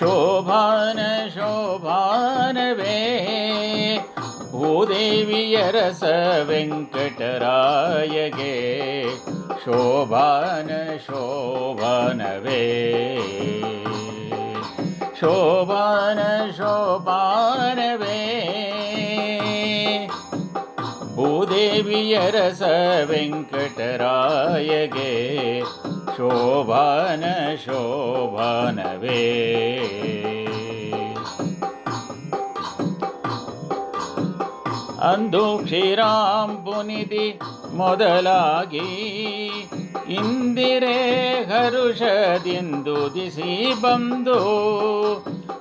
ಶೋಭಾನ ಶೋಭಾನವೇ ಭೂದೇವಿಯ ರಸ ವೆಂಕಟರಾಯಗೆ ಶೋಭಾನ ಶೋಭಾನವೇ ಶೋಭಾನ ಶೋಭಾನವೇ ಭೂದೇವಿಯ ರಸ ವೆಂಕಟರಾಯಗೆ ಶೋಭಾನ ಶೋಭಾನವೇ. ಅಂದು ಕ್ಷೀರಾಂಬುನಿಧಿ ಮೊದಲಾಗಿ ಇಂದಿರೆ ಹರುಷದಿಂದು ದಿಸಿ ಬಂದು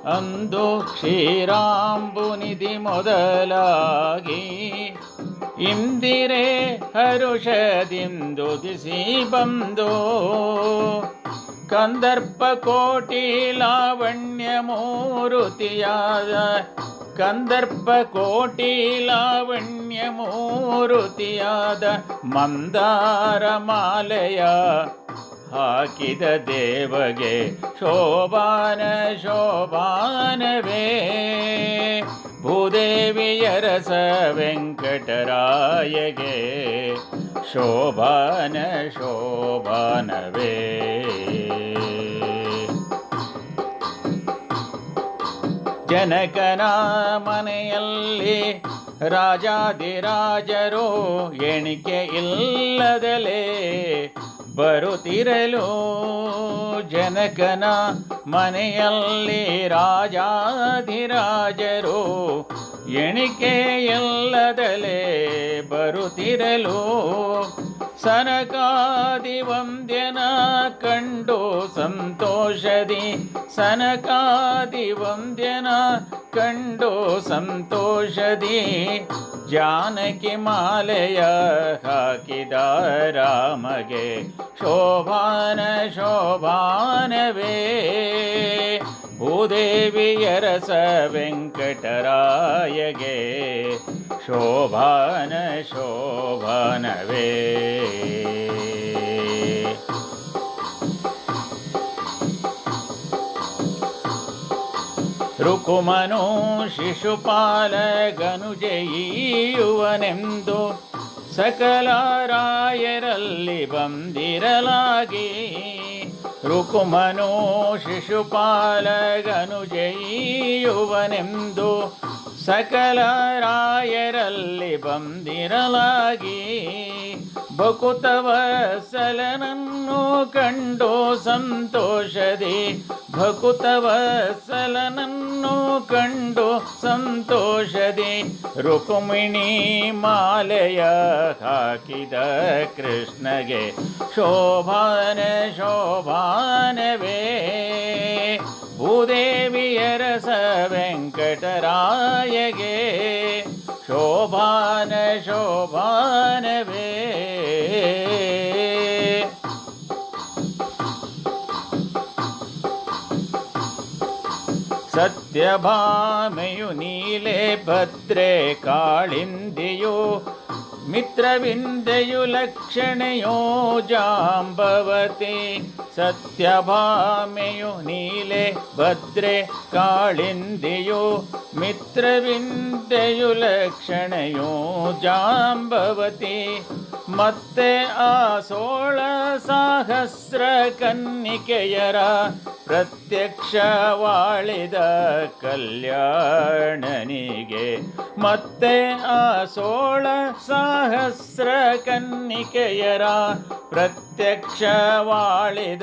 ಅಂದು ಕ್ಷೀರಾಂಬುನಿಧಿ ಮೊದಲಾಗಿ ಇಂದಿರೆ ಹರುಷದಿಂದುದಿಸಿ ಬಂದು ಕಂದರ್ಪ ಕೋಟಿ ಲಾವಣ್ಯ ಮೂರುತಿಯಾದ ಕಂದರ್ಪ ಕೋಟಿ ಲಾವಣ್ಯ ಮೂರುತಿಯಾದ ಮಂದಾರ ಮಾಲೆಯ ಹಾಕಿದ ದೇವಗೆ ಶೋಭಾನ ಶೋಭಾನವೇ. ಭೂದೇವಿಯ ರಸ ವೆಂಕಟರಾಯಗೆ ಶೋಭಾನ ಶೋಭಾನವೇ. ಜನಕನ ಮನೆಯಲ್ಲಿ ರಾಜಾದಿರಾಜರು ಎಣಿಕೆ ಇಲ್ಲದಲೇ ಬರುತ್ತಿರಲು ಜನಕನ ಮನೆಯಲ್ಲಿ ರಾಜಾಧಿರಾಜರು ಎಣಿಕೆ ಎಲ್ಲದಲೆ ಬರುತ್ತಿರಲು ಸನಕಾದಿ ವಂದ್ಯನ ಕಂಡು ಸಂತೋಷದಿ. ಸನಕಾದಿ ವಂದ್ಯನ ಕಂಡು ಸಂತೋಷದಿ. ಜಾನಕಿ ಮಾಲೆಯ ಹಾಕಿದ ರಾಮಗೆ ಶೋಭಾನ ಶೋಭಾನವೇ. ಭೂದೇವಿಯರಸ ವೆಂಕಟರಾಯಗೆ ಶೋಭಾನ ಶೋಭಾನವೇ. ರುಕುಮನು ಶಿಶುಪಾಲ ಜಯಿಯುವನೆಂದು ಸಕಲ ರಾಯರಲ್ಲಿ ಬಂದಿರಲಾಗಿ. ರುಕುಮನು ಶಿಶುಪಾಲ ಜಯಿಯುವನೆಂದು ಸಕಲ ರಾಯರಲ್ಲಿ ಬಂದಿರಲಾಗಿ ಭಕುತವಸಲನನ್ನು ಕಂಡು ಸಂತೋಷದಿ ಭಕುತವಸಲನನ್ನು ಕಂಡು ಸಂತೋಷದಿ, ರುಕುಮಿಣಿ ಮಾಲೆಯ ಹಾಕಿದ ಕೃಷ್ಣಗೆ, ಶೋಭಾನ, ಶೋಭಾನವೇ. ಭೂದೇವಿಯ ರಸ ವೆಂಕಟರಾಯಗೆ ಶೋಭಾನ ಶೋಭಾನವೇ ಸತ್ಯಭಾಮೆಯು ನೀಲೆ ಭದ್ರೆ ಕಾಳಿಂದಿಯು ಮಿತ್ರವಿಂದೆಯು ಲಕ್ಷಣೆಯೋ ಜಾಂಬವತಿ ಸತ್ಯಭಾಮೆಯು ನೀಲೆ, ಭದ್ರೆ ಕಾಳಿಂದಿಯು ಮಿತ್ರವಿಂದೆಯು ಲಕ್ಷಣೆಯೋ ಜಾಂಬವತಿ. ಮತ್ತೆ ಆ ಸೋಳ ಸಹಸ್ರ ಕನ್ನಿಕೆಯರ ಪ್ರತ್ಯಕ್ಷವಾಳಿದ ಕಲ್ಯಾಣನಿಗೆ. ಮತ್ತೆ ಆ ಸೋಳ ಸಹಸ್ರ ಕನ್ನಿಕೆಯರ ಪ್ರತ್ಯಕ್ಷವಾಳಿದ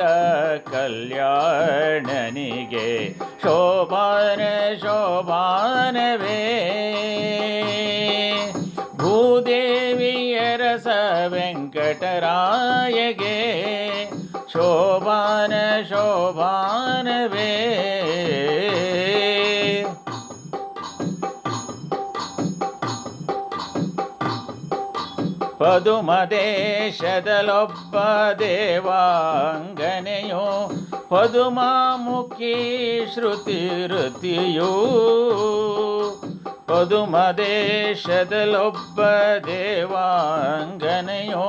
ಕಲ್ಯಾಣನಿಗೆ ಶೋಭಾನ ಶೋಭಾನವೇ. ಭೂದೇವಿಯ ರಸ ವೆಂಕಟರಾಯಗೆ ಶೋಭಾನ ಶೋಭಾನವೇ. ಪದುಮದೇಶದಲೊಬ್ಬ ದೇವಾಂಗನೆಯೋ ಪದುಮಾಮುಖಿ ಶ್ರುತಿ ಋತಿಯೂ ಪದುಮದೇಶದಲೊಬ್ಬ ದೇವಾಂಗನೆಯೋ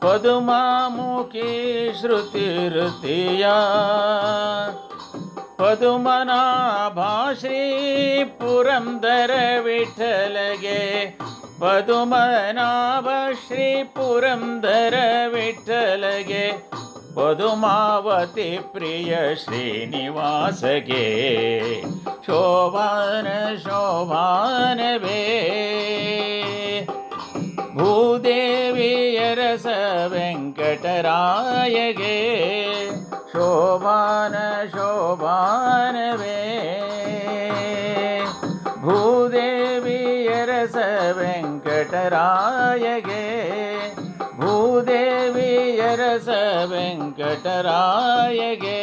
ಪದುಮಾಮುಖಿ ಶ್ರುತಿ ಋತಿಯ ಪದುಮನಾಭ ಪುರಂದರ ವಿಠಲಗೆ वदुमनाव श्री पुरन्दर प्रिय श्रीनिवासगे शोभान शोभान वे भूदेवीयरसवेङ्कटराय गे शोभान शोभान वे ವೆಂಕಟರಾಯಗೆ ಭೂದೇವಿಯರಸ ವೆಂಕಟರಾಯಗೆ.